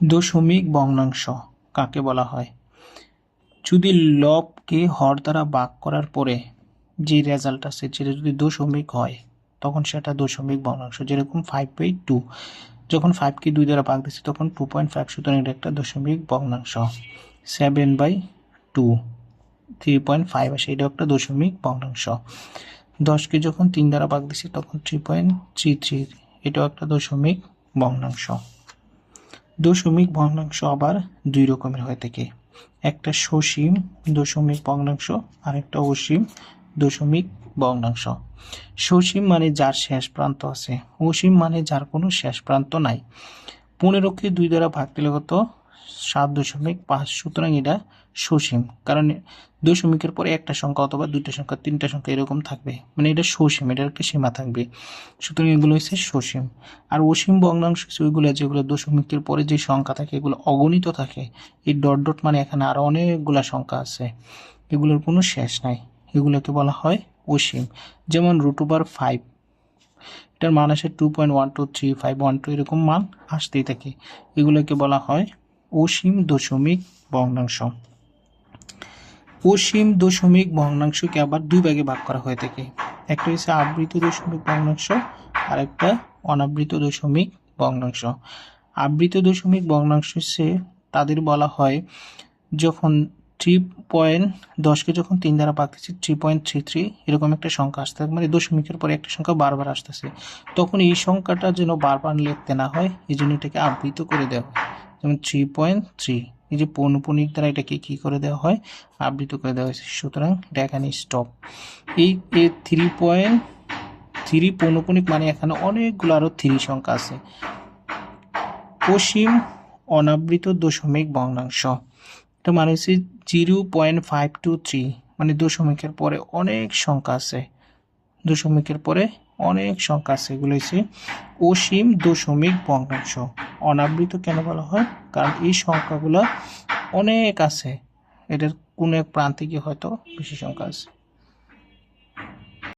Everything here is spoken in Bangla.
দশমিক ভগ্নাংশ, কাকে বলা হয়? যদি লবকে হর দ্বারা ভাগ করার পরে যে রেজাল্ট আছে সেটা যদি দশমিক হয়, তখন সেটা দশমিক ভগ্নাংশ, যেরকম ফাইভ বাই টু যখন ফাইভকে দুই দ্বারা ভাগ দিচ্ছে তখন টু পয়েন্ট ফাইভ সুতরাং এটা একটা দশমিক ভগ্নাংশ। Seven by two three point five আসে, এটাও একটা দশমিক ভগ্নাংশ। দশকে যখন তিন দ্বারা ভাগ দিচ্ছি তখন থ্রি পয়েন্ট থ্রি থ্রি এটাও একটা দশমিক ভগ্নাংশ। দশমিক ভগ্নাংশ আবার দুই রকমের হয়ে থাকে। একটা সসীম দশমিক ভগ্নাংশ আর একটা অসীম দশমিক ভগ্নাংশ। সসীম মানে যার শেষ প্রান্ত আছে। অসীম মানে যার কোনো শেষ প্রান্ত নাই। পনেরোকে দুই দ্বারা ভাগ দিলে কত? সাত দশমিক পাঁচ, সুতরাং এটা সসীম। কারণ দশমিকের পরে একটা সংখ্যা অথবা দুইটা সংখ্যা, তিনটা সংখ্যা এরকম থাকবে। মানে এটা সসীম, এটার একটা সীমা থাকবে। সুতরাং এগুলো হচ্ছে সসীম। আর অসীম ভগ্নাংশ ওইগুলো, যেগুলো দশমিকের পরে যে সংখ্যা থাকে, এগুলো অগণিত থাকে। এই ডট ডট মানে এখানে আরও অনেকগুলা সংখ্যা আছে। এগুলোর কোনো শেষ নাই। এগুলোকে বলা হয় অসীম। যেমন রুট ওভার ফাইভ এটার মান আসে two point one two three five one two এরকম মান আসতেই থাকে। এগুলোকে বলা হয় অসীম দশমিক ভগ্নাংশ। অসীম দশমিক ভগ্নাংশকে আবার দুই ভাগে ভাগ করা হয়ে থাকে। একটা হচ্ছে আবৃত দশমিক ভগ্নাংশ আর একটা অনাবৃত দশমিক ভগ্নাংশ। আবৃত দশমিক ভগ্নাংশ হচ্ছে তাদের বলা হয় যখন থ্রি পয়েন্ট দশকে যখন তিন দ্বারা দিচ্ছি থ্রি পয়েন্ট থ্রি থ্রি এরকম একটা সংখ্যা আসতে থাকে। মানে দশমিকের পরে একটা সংখ্যা বারবার আসতেছে। তখন এই সংখ্যাটা যেন বারবার লিখতে না হয়, এই জন্য এটাকে আবৃত করে দেওয়া হয়। যেমন থ্রি পয়েন্ট থ্রি এই যে পৌনপুনিক দ্বারা এটাকে কী করে দেওয়া হয়? আবৃত করে দেওয়া হয়েছে। সুতরাং এটা এখানে স্টপ এই থ্রি পয়েন্ট থ্রি পৌনপুনিক মানে এখানে অনেকগুলো আরও থ্রি সংখ্যা আছে। পশ্চিম অনাবৃত দশমিক ভগ্নাংশ। এটা মানে হচ্ছে zero point five two three মানে দশমিকের পরে অনেক সংখ্যা আছে। দশমিকের পরে অনেক সংখ্যা আছে, এগুলো হচ্ছে অসীম দশমিক ভগ্নাংশ অনাবৃত কেন বলা হয়? কারণ এই সংখ্যাগুলো অনেক আছে। এটার কোনো এক প্রান্তে গিয়ে হয়তো বেশি সংখ্যা আছে।